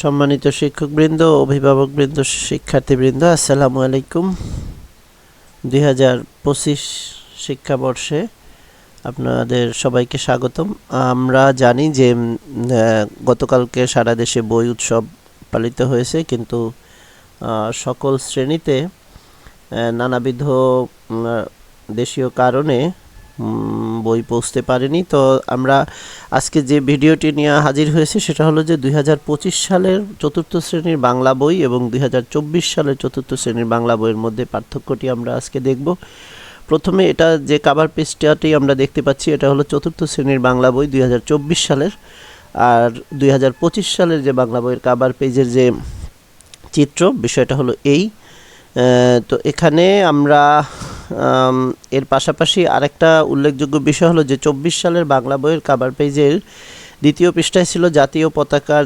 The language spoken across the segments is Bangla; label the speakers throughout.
Speaker 1: সম্মানিত শিক্ষকবৃন্দ, অভিভাবকবৃন্দ, শিক্ষার্থীবৃন্দ, আসসালামু আলাইকুম। দুই হাজার পঁচিশ শিক্ষাবর্ষে আপনাদের সবাইকে স্বাগতম। আমরা জানি যে গতকালকে সারা দেশে বই উৎসব পালিত হয়েছে, কিন্তু সকল শ্রেণীতে নানাবিধ দেশীয় কারণে বই পৌঁছতে পারেনি। তো আমরা আজকে যে ভিডিওটি নিয়ে হাজির হয়েছে সেটা হলো যে দুই হাজার পঁচিশ সালের চতুর্থ শ্রেণির বাংলা বই এবং দুই হাজার চব্বিশ সালের চতুর্থ শ্রেণির বাংলা বইয়ের মধ্যে পার্থক্যটি আমরা আজকে দেখব। প্রথমে এটা যে কাভার পেজটাটি আমরা দেখতে পাচ্ছি এটা হলো চতুর্থ শ্রেণির বাংলা বই দুই হাজার চব্বিশ সালের। আর দুই হাজার পঁচিশ সালের যে বাংলা বইয়ের কাভার পেজের যে চিত্র বিষয়টা হলো এই। তো এখানে আমরা আম, এর পাশাপাশি আরেকটা উল্লেখযোগ্য বিষয় হলো যে চব্বিশ সালের বাংলা বইয়ের কাবার পেজের দ্বিতীয় পৃষ্ঠায় ছিল জাতীয় পতাকার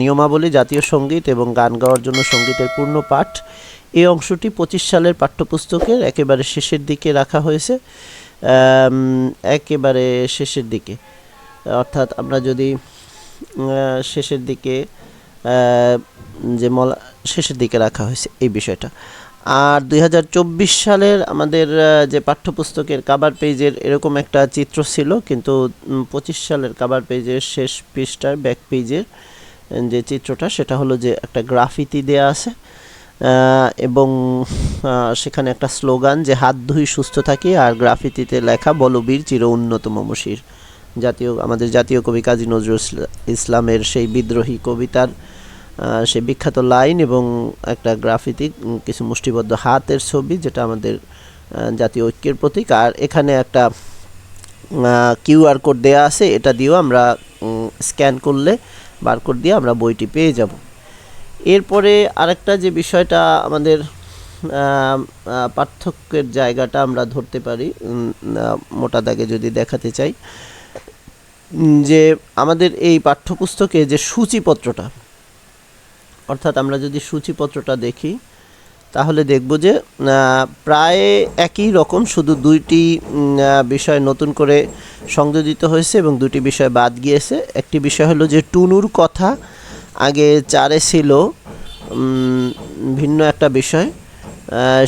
Speaker 1: নিয়মাবলী, জাতীয় সংগীত এবং গান গাওয়ার জন্য সঙ্গীতের পূর্ণ পাঠ। এই অংশটি পঁচিশ সালের পাঠ্যপুস্তকের একেবারে শেষের দিকে রাখা হয়েছে। একেবারে শেষের দিকে। অর্থাৎ আমরা যদি শেষের দিকে যে মলা, শেষের দিকে রাখা হয়েছে এই বিষয়টা। আর দুই হাজার চব্বিশ সালের আমাদের যে পাঠ্যপুস্তকের কাবার পেজের এরকম একটা চিত্র ছিল, কিন্তু পঁচিশ সালের কাবার পেজের শেষ পৃষ্ঠার ব্যাক পেজের যে চিত্রটা, সেটা হলো যে একটা গ্রাফিতি দেয়া আছে এবং সেখানে একটা স্লোগান যে হাত ধুই, সুস্থ থাকি, আর গ্রাফিতিতে লেখা বলবীর চির উন্নত মমশির জাতীয়, আমাদের জাতীয় কবি কাজী নজরুল ইসলামের সেই বিদ্রোহী কবিতার সেই বিখ্যাত লাইন এবং একটা গ্রাফিতি কিছু মুষ্টিবদ্ধ হাতের ছবি যেটা আমাদের জাতীয় ঐক্যের প্রতীক। আর এখানে একটা কিউআর কোড দেয়া আছে, এটা দিয়েও আমরা স্ক্যান করলে, বারকোড দিয়ে আমরা বইটি পেয়ে যাব। এরপরে আরেকটা যে বিষয়টা আমাদের পার্থক্যের জায়গাটা আমরা ধরতে পারি মোটা দাগে যদি দেখাতে চাই যে আমাদের এই পাঠ্যপুস্তকে যে সূচিপত্রটা অর্থাৎ আমরা যদি সূচিপত্রটা দেখি, তাহলে দেখব যে প্রায় একই রকম শুধু দুইটি বিষয় নতুন করে সংযোজিত হয়েছে এবং দুটি বিষয় বাদ গিয়েছে। একটি বিষয় হলো যে টুনুর কথা আগে চারে ছিল ভিন্ন একটা বিষয়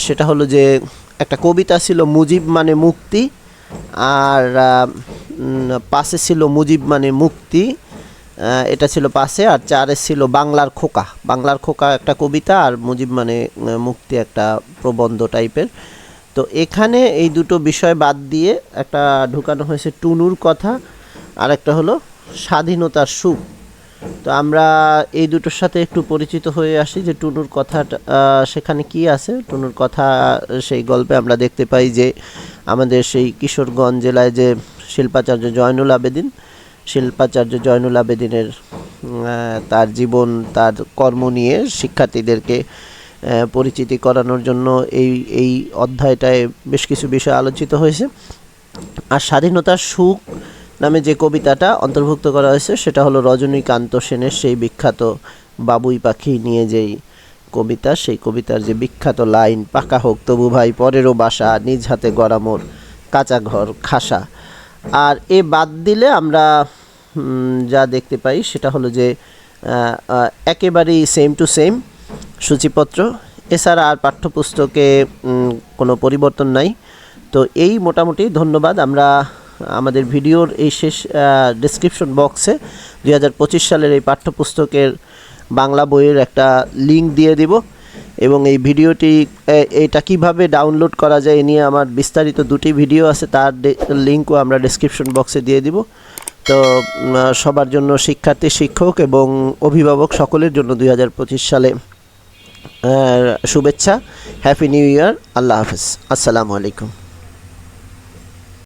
Speaker 1: সেটা হলো যে একটা কবিতা ছিল মুজিব মানে মুক্তি, আর পাশে ছিল মুজিব মানে মুক্তি। এটা ছিল পাশে আর চারে ছিল বাংলার খোকা। বাংলার খোকা একটা কবিতা আর মুজিব মানে মুক্তি একটা প্রবন্ধ টাইপের। তো এখানে এই দুটো বিষয় বাদ দিয়ে একটা ঢুকানো হয়েছে টুনুর কথা আর একটা হলো স্বাধীনতার সুখ। তো আমরা এই দুটোর সাথে একটু পরিচিত হয়ে আসি যে টুনুর কথাটা সেখানে কি আছে? টুনুর কথা, সেই গল্পে আমরা দেখতে পাই যে আমাদের সেই কিশোরগঞ্জ জেলায় যে শিল্পাচার্য জয়নুল আবেদিন শিল্পাচার্য জয়নুল আবেদিনের তার জীবন, তার কর্ম নিয়ে শিক্ষার্থীদেরকে পরিচিতি করানোর জন্য এই এই অধ্যায়টায় বেশ কিছু বিষয় আলোচিত হয়েছে। আর স্বাধীনতার সুখ নামে যে কবিতাটা অন্তর্ভুক্ত করা হয়েছে, সেটা হলো রজনীকান্ত সেনের সেই বিখ্যাত বাবুই পাখি নিয়ে যেই কবিতা, সেই কবিতার যে বিখ্যাত লাইন, পাকা হোক তবু ভাই, পরেরও বাসা, নিজ হাতে গড়া মোর কাঁচা ঘর, খাসা। আর এ বাদ দিলে আমরা যা দেখতে পাই সেটা হলো যে একেবারেই সেম টু সেম সূচিপত্র। এছাড়া আর পাঠ্যপুস্তকে কোনো পরিবর্তন নাই। তো এই মোটামুটি ধন্যবাদ। আমরা আমাদের ভিডিওর এই শেষ ডেসক্রিপশন বক্সে দুই হাজার পঁচিশ সালের এই পাঠ্যপুস্তকের বাংলা বইয়ের একটা লিংক দিয়ে দিব। এবং এই ভিডিওটি এটা কীভাবে ডাউনলোড করা যায় এ নিয়ে আমার বিস্তারিত দুটি ভিডিও আছে, তার লিঙ্কও আমরা ডিসক্রিপশন বক্সে দিয়ে দিব। তো সবার জন্য শিক্ষার্থী, শিক্ষক এবং অভিভাবক সকলের জন্য দু হাজার পঁচিশ সালে শুভেচ্ছা হ্যাপি নিউ ইয়ার আল্লাহ হাফিজ, আসসালামু আলাইকুম।